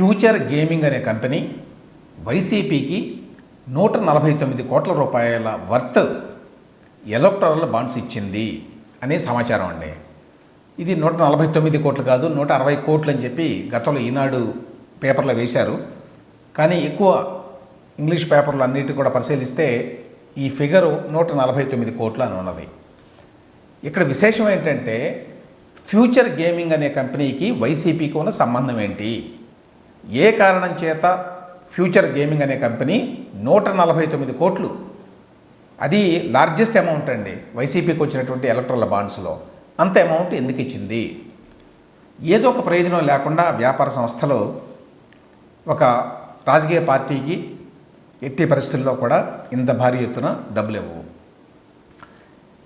Future gaming అనే company వైసీపీకి నూట నలభై తొమ్మిది కోట్ల రూపాయల వర్త్ ఎలక్ట్రల్ బాండ్స్ ఇచ్చింది అనే సమాచారం అండి. ఇది నూట నలభై తొమ్మిది కోట్లు కాదు నూట అరవై కోట్లు అని చెప్పి గతంలో ఈనాడు పేపర్లో వేశారు. కానీ ఎక్కువ ఇంగ్లీష్ పేపర్లు అన్నిటి కూడా పరిశీలిస్తే ఈ ఫిగరు నూట నలభై తొమ్మిది కోట్లు అని ఉన్నది. ఇక్కడ విశేషం ఏంటంటే ఫ్యూచర్ గేమింగ్ అనే కంపెనీకి వైసీపీకి ఉన్న సంబంధం ఏంటి? ఏ కారణం చేత ఫ్యూచర్ గేమింగ్ అనే కంపెనీ నూట నలభై తొమ్మిది కోట్లు అది లార్జెస్ట్ అమౌంట్ అండి వైసీపీకి వచ్చినటువంటి ఎలక్ట్రల్ బాండ్స్లో. అంత అమౌంట్ ఎందుకు ఇచ్చింది? ఏదో ఒక ప్రయోజనం లేకుండా వ్యాపార సంస్థలు ఒక రాజకీయ పార్టీకి ఎట్టి పరిస్థితుల్లో కూడా ఇంత భారీ ఎత్తున డబ్బులు ఇవ్వవు.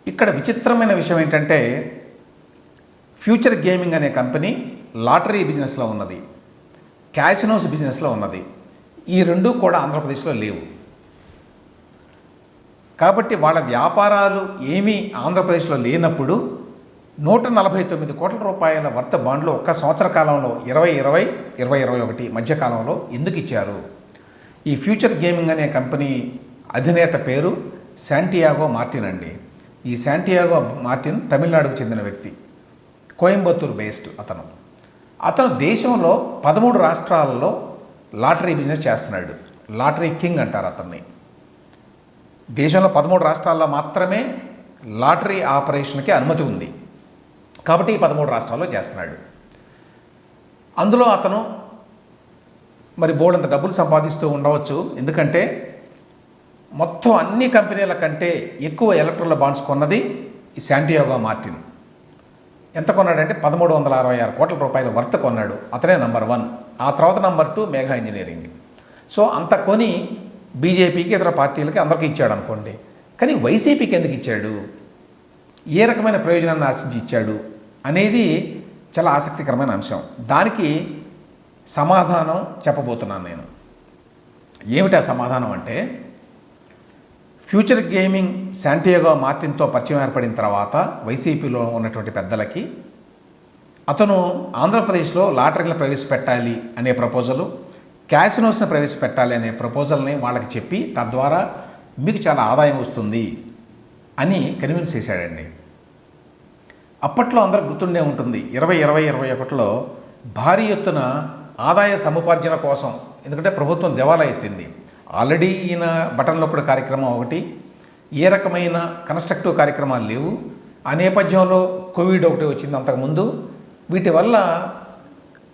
ఇక్కడ విచిత్రమైన విషయం ఏంటంటే ఫ్యూచర్ గేమింగ్ అనే కంపెనీ లాటరీ బిజినెస్లో ఉన్నది. క్యాసినోస్ బిజినెస్లో ఉన్నది. ఈ రెండు కూడా ఆంధ్రప్రదేశ్లో లేవు. కాబట్టి వాళ్ళ వ్యాపారాలు ఏమీ ఆంధ్రప్రదేశ్లో లేనప్పుడు నూట నలభై తొమ్మిది కోట్ల రూపాయల వర్త బాండ్లు ఒక్క సంవత్సర కాలంలో ఇరవై ఇరవై ఇరవై ఇరవై ఒకటి మధ్యకాలంలో ఎందుకు ఇచ్చారు? ఈ ఫ్యూచర్ గేమింగ్ అనే కంపెనీ అధినేత పేరు శాంటియాగో మార్టిన్ అండి. ఈ శాంటియాగో మార్టిన్ తమిళనాడుకు చెందిన వ్యక్తి. కోయంబత్తూర్ బేస్డ్ అతను. అతను దేశంలో పదమూడు రాష్ట్రాలలో లాటరీ బిజినెస్ చేస్తున్నాడు. లాటరీ కింగ్ అంటారు అతన్ని. దేశంలో పదమూడు రాష్ట్రాల్లో మాత్రమే లాటరీ ఆపరేషన్కి అనుమతి ఉంది. కాబట్టి ఈ పదమూడు రాష్ట్రాల్లో చేస్తున్నాడు. అందులో అతను మరి బోర్డంత డబ్బులు సంపాదిస్తూ ఉండవచ్చు. ఎందుకంటే మొత్తం అన్ని కంపెనీల కంటే ఎక్కువ ఎలక్ట్రల్ బాండ్స్ కొన్నది ఈ శాంటియోగా మార్టిన్. ఎంత కొన్నాడంటే పదమూడు వందల అరవై ఆరు కోట్ల రూపాయల వర్త్ కొన్నాడు. అతనే నంబర్ వన్. ఆ తర్వాత number two Megha engineering. So అంత కొని బీజేపీకి ఇతర పార్టీలకి అందరికీ ఇచ్చాడు అనుకోండి. కానీ వైసీపీకి ఎందుకు ఇచ్చాడు? ఏ రకమైన ప్రయోజనాన్ని ఆశించి ఇచ్చాడు అనేది చాలా ఆసక్తికరమైన అంశం. దానికి సమాధానం చెప్పబోతున్నాను నేను. ఏమిటి ఆ సమాధానం అంటే ఫ్యూచర్ గేమింగ్ శాంటియాగో మార్టిన్తో పరిచయం ఏర్పడిన తర్వాత వైసీపీలో ఉన్నటువంటి పెద్దలకి అతను ఆంధ్రప్రదేశ్లో లాటరీలను ప్రవేశపెట్టాలి అనే ప్రపోజలు క్యాసినోస్ని ప్రవేశపెట్టాలి అనే ప్రపోజల్ని వాళ్ళకి చెప్పి తద్వారా మీకు చాలా ఆదాయం వస్తుంది అని కన్విన్స్ చేశాడండి. అప్పట్లో అందరూ గుర్తుండే ఉంటుంది. ఇరవై ఇరవై ఇరవై ఒకటిలో భారీ ఎత్తున ఆదాయ సముపార్జన కోసం ఎందుకంటే ప్రభుత్వం దివాలా ఎత్తింది. ఆల్రెడీ ఈయన బటన్ కూడా కార్యక్రమం ఒకటి ఏ రకమైన కన్స్ట్రక్టివ్ కార్యక్రమాలు లేవు. ఆ నేపథ్యంలో కోవిడ్ ఒకటి వచ్చింది అంతకుముందు వీటి వల్ల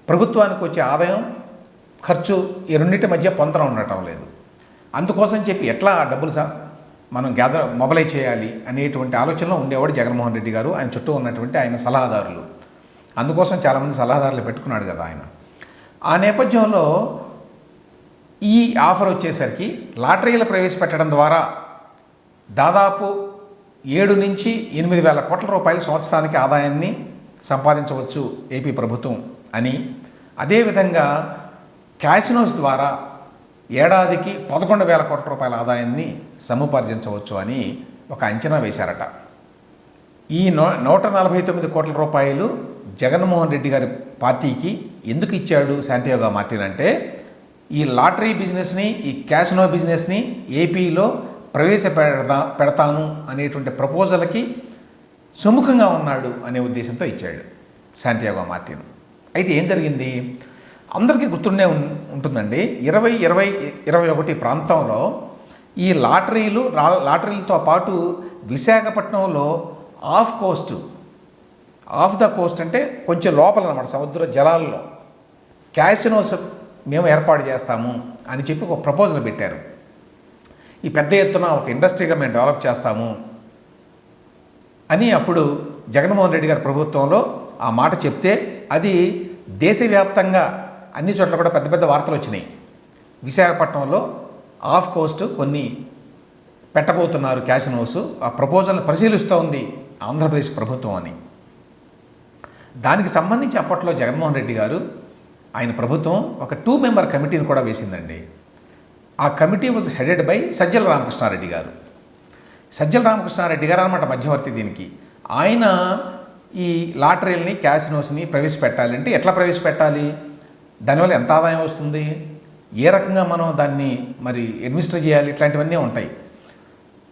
ప్రభుత్వానికి వచ్చే ఆదాయం ఖర్చు ఈ రెండింటి మధ్య పొంతన ఉండటం లేదు. అందుకోసం చెప్పి ఎట్లా డబ్బులు సా మనం గ్యాదర్ మొబలైజ్ చేయాలి అనేటువంటి ఆలోచనలో ఉండేవాడు జగన్మోహన్ రెడ్డి గారు. ఆయన చుట్టూ ఉన్నటువంటి ఆయన సలహాదారులు. అందుకోసం చాలామంది సలహాదారులు పెట్టుకున్నాడు కదా ఆయన. ఆ నేపథ్యంలో ఈ ఆఫర్ వచ్చేసరికి లాటరీలు ప్రవేశపెట్టడం ద్వారా దాదాపు ఏడు నుంచి ఎనిమిది వేల కోట్ల రూపాయల సంవత్సరానికి ఆదాయాన్ని సంపాదించవచ్చు ఏపీ ప్రభుత్వం అని. అదేవిధంగా క్యాసినోస్ ద్వారా ఏడాదికి పదకొండు వేల కోట్ల రూపాయల ఆదాయాన్ని సముపార్జించవచ్చు అని ఒక అంచనా వేశారట. ఈ నూ నూట నలభై తొమ్మిది కోట్ల రూపాయలు జగన్మోహన్ రెడ్డి గారి పార్టీకి ఎందుకు ఇచ్చాడు శాంటియోగా మార్టిన్ అంటే ఈ లాటరీ బిజినెస్ని ఈ క్యాసినో బిజినెస్ని ఏపీలో ప్రవేశపెడతా పెడతాను అనేటువంటి ప్రపోజల్కి సుముఖంగా ఉన్నాడు అనే ఉద్దేశంతో ఇచ్చాడు శాంతియాగో మార్టిన్. అయితే ఏం జరిగింది? అందరికీ గుర్తుండే ఉం- ఉంటుందండి. ఇరవై ఇరవై ఇరవై ఒకటి ప్రాంతంలో ఈ లాటరీలు రా- లాటరీలతో పాటు విశాఖపట్నంలో off coast off the coast అంటే కొంచెం లోపల అనమాట సముద్ర జలాల్లో. క్యాసినోస్ మేము ఏర్పాటు చేస్తాము అని చెప్పి ఒక ప్రపోజల్ పెట్టారు. ఈ పెద్ద ఎత్తున ఒక ఇండస్ట్రీగా మేము డెవలప్ చేస్తాము అని అప్పుడు జగన్మోహన్ రెడ్డి గారి ప్రభుత్వంలో ఆ మాట చెప్తే అది దేశవ్యాప్తంగా అన్ని చోట్ల కూడా పెద్ద పెద్ద వార్తలు వచ్చినాయి. విశాఖపట్నంలో ఆఫ్ కోస్ట్ కొన్ని పెట్టబోతున్నారు క్యాసినోస్ ఆ ప్రపోజల్ని పరిశీలిస్తూ ఉంది ఆంధ్రప్రదేశ్ ప్రభుత్వం అని. దానికి సంబంధించి అప్పట్లో జగన్మోహన్ రెడ్డి గారు ఆయన ప్రభుత్వం ఒక టూ మెంబర్ కమిటీని కూడా వేసిందండి. ఆ committee was headed by Sajjala Ramakrishna Reddy గారు. సజ్జల రామకృష్ణారెడ్డి గారు అనమాట మధ్యవర్తి దీనికి. ఆయన ఈ లాటరీలని క్యాసినోస్ని ప్రవేశపెట్టాలంటే ఎట్లా ప్రవేశపెట్టాలి? దానివల్ల ఎంత ఆదాయం వస్తుంది? ఏ రకంగా మనం దాన్ని మరి అడ్మినిస్టర్ చేయాలి? ఇట్లాంటివన్నీ ఉంటాయి.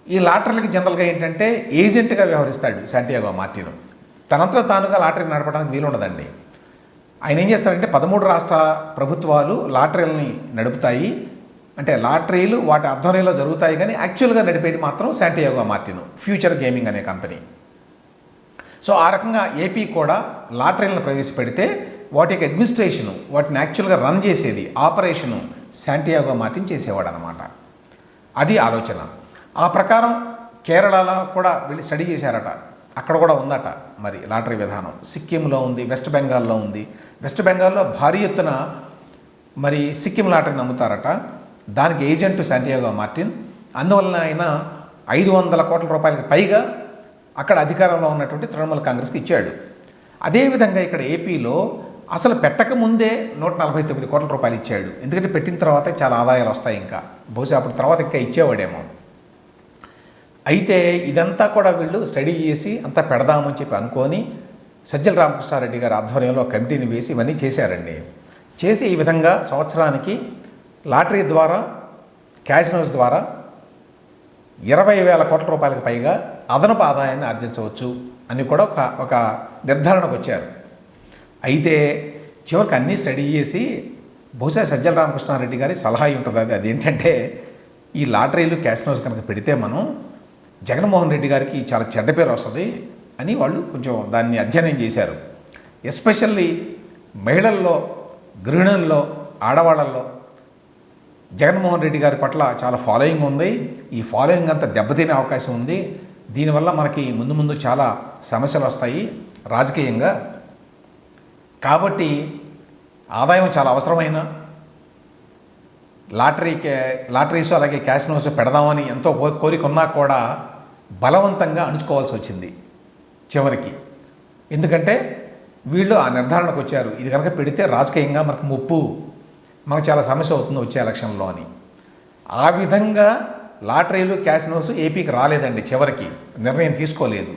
ఈ లాటరీలకి జనరల్గా ఏంటంటే ఏజెంట్గా వ్యవహరిస్తాడు శాంటియాగో మార్టిన్. తనంతా తానుగా లాటరీ నడపడానికి వీలుండదండి. ఆయన ఏం చేస్తారంటే పదమూడు రాష్ట్ర ప్రభుత్వాలు లాటరీలని నడుపుతాయి. అంటే లాటరీలు వాటి ఆధ్వర్యంలో జరుగుతాయి కానీ యాక్చువల్గా నడిపేది మాత్రం శాంటియాగో మార్టిన్ ఫ్యూచర్ గేమింగ్ అనే కంపెనీ. సో ఆ రకంగా ఏపీ కూడా లాటరీలను ప్రవేశపెడితే వాటి యొక్క అడ్మినిస్ట్రేషను వాటిని యాక్చువల్గా రన్ చేసేది ఆపరేషను శాంటియాగో మార్టిన్ చేసేవాడు అనమాట అది ఆలోచన. ఆ ప్రకారం కేరళలో కూడా వెళ్ళి స్టడీ చేశారట. అక్కడ కూడా ఉందట మరి లాటరీ విధానం. సిక్కింలో ఉంది వెస్ట్ బెంగాల్లో ఉంది. వెస్ట్ బెంగాల్లో భారీ ఎత్తున మరి సిక్కిం లాటరీని నమ్ముతారట. దానికి ఏజెంట్ శాంటియాగో మార్టిన్. అందువలన ఆయన ఐదు వందల కోట్ల రూపాయలకి పైగా అక్కడ అధికారంలో ఉన్నటువంటి తృణమూల కాంగ్రెస్కి ఇచ్చాడు. అదేవిధంగా ఇక్కడ ఏపీలో అసలు పెట్టక ముందే నూట నలభై తొమ్మిది కోట్ల రూపాయలు ఇచ్చాడు. ఎందుకంటే పెట్టిన తర్వాత చాలా ఆదాయాలు వస్తాయి ఇంకా. బహుశా అప్పుడు తర్వాత ఇంకా ఇచ్చేవాడేమో. అయితే ఇదంతా కూడా వీళ్ళు స్టడీ చేసి అంతా పెడదామని చెప్పి అనుకొని సజ్జల రామకృష్ణారెడ్డి గారి ఆధ్వర్యంలో కమిటీని వేసి ఇవన్నీ చేశారండి. చేసి ఈ విధంగా సంవత్సరానికి లాటరీ ద్వారా క్యాసినోస్ ద్వారా ఇరవై వేల కోట్ల రూపాయలకు పైగా అదనపు ఆదాయాన్ని ఆర్జించవచ్చు అని కూడా ఒక ఒక నిర్ధారణకు వచ్చారు. అయితే చివరికి అన్నీ స్టడీ చేసి బహుశా సజ్జల రామకృష్ణారెడ్డి గారి సలహా ఉంటుంది అది అదేంటంటే ఈ లాటరీలు క్యాసినోస్ కనుక పెడితే మనం జగన్మోహన్ రెడ్డి గారికి చాలా చెడ్డ పేరు వస్తుంది అని వాళ్ళు కొంచెం దాన్ని అధ్యయనం చేశారు. ఎస్పెషల్లీ మహిళల్లో గృహిణుల్లో ఆడవాళ్ళల్లో జగన్మోహన్ రెడ్డి గారి పట్ల చాలా ఫాలోయింగ్ ఉంది. ఈ ఫాలోయింగ్ అంతా దెబ్బతినే అవకాశం ఉంది. దీనివల్ల మనకి ముందు ముందు చాలా సమస్యలు వస్తాయి రాజకీయంగా. కాబట్టి ఆదాయం చాలా అవసరమైన లాటరీ లాటరీస్ అలాగే క్యాసినోస్ పెడదామని ఎంతో కో- కోరిక ఉన్నా కూడా బలవంతంగా అణుచుకోవాల్సి వచ్చింది చివరికి. ఎందుకంటే వీళ్ళు ఆ నిర్ధారణకు వచ్చారు. ఇది కనుక పెడితే రాజకీయంగా మనకు ముప్పు మనకు చాలా సమస్య అవుతుంది వచ్చే ఎలక్షన్లో అని. ఆ విధంగా లాటరీలు క్యాసినోస్ ఏపీకి రాలేదండి చివరికి. నిర్ణయం తీసుకోలేదు.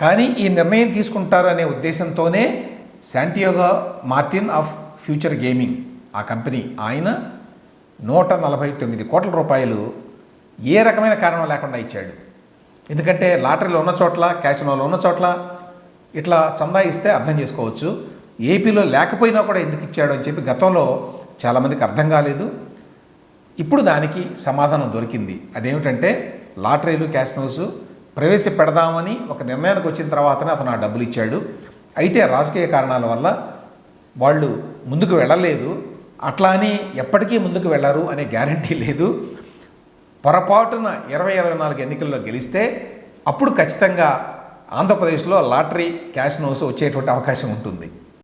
కానీ ఈ నిర్ణయం తీసుకుంటారు అనే ఉద్దేశంతోనే Santiago Martin of future gaming ఆ కంపెనీ ఆయన నూట నలభై తొమ్మిది కోట్ల రూపాయలు ఏ రకమైన కారణం లేకుండా ఇచ్చాడు. ఎందుకంటే లాటరీలో ఉన్న చోట్ల క్యాసినోలో ఉన్న చోట్ల ఇట్లా చందా ఇస్తే అర్థం చేసుకోవచ్చు. ఏపీలో లేకపోయినా కూడా ఎందుకు ఇచ్చాడు అని చెప్పి గతంలో చాలామందికి అర్థం కాలేదు. ఇప్పుడు దానికి సమాధానం దొరికింది. అదేమిటంటే లాటరీలు క్యాసినోస్ ప్రవేశపెడదామని ఒక నిర్ణయానికి వచ్చిన తర్వాతనే అతను ఆ డబ్బులు ఇచ్చాడు. అయితే రాజకీయ కారణాల వల్ల వాళ్ళు ముందుకు వెళ్ళలేదు. అట్లా అని ఎప్పటికీ ముందుకు వెళ్ళరు అనే గ్యారంటీ లేదు. పొరపాటున ఇరవై ఇరవై నాలుగు ఎన్నికల్లో గెలిస్తే అప్పుడు ఖచ్చితంగా ఆంధ్రప్రదేశ్లో లాటరీ క్యాష్ నోస్ వచ్చేటువంటి అవకాశం ఉంటుంది.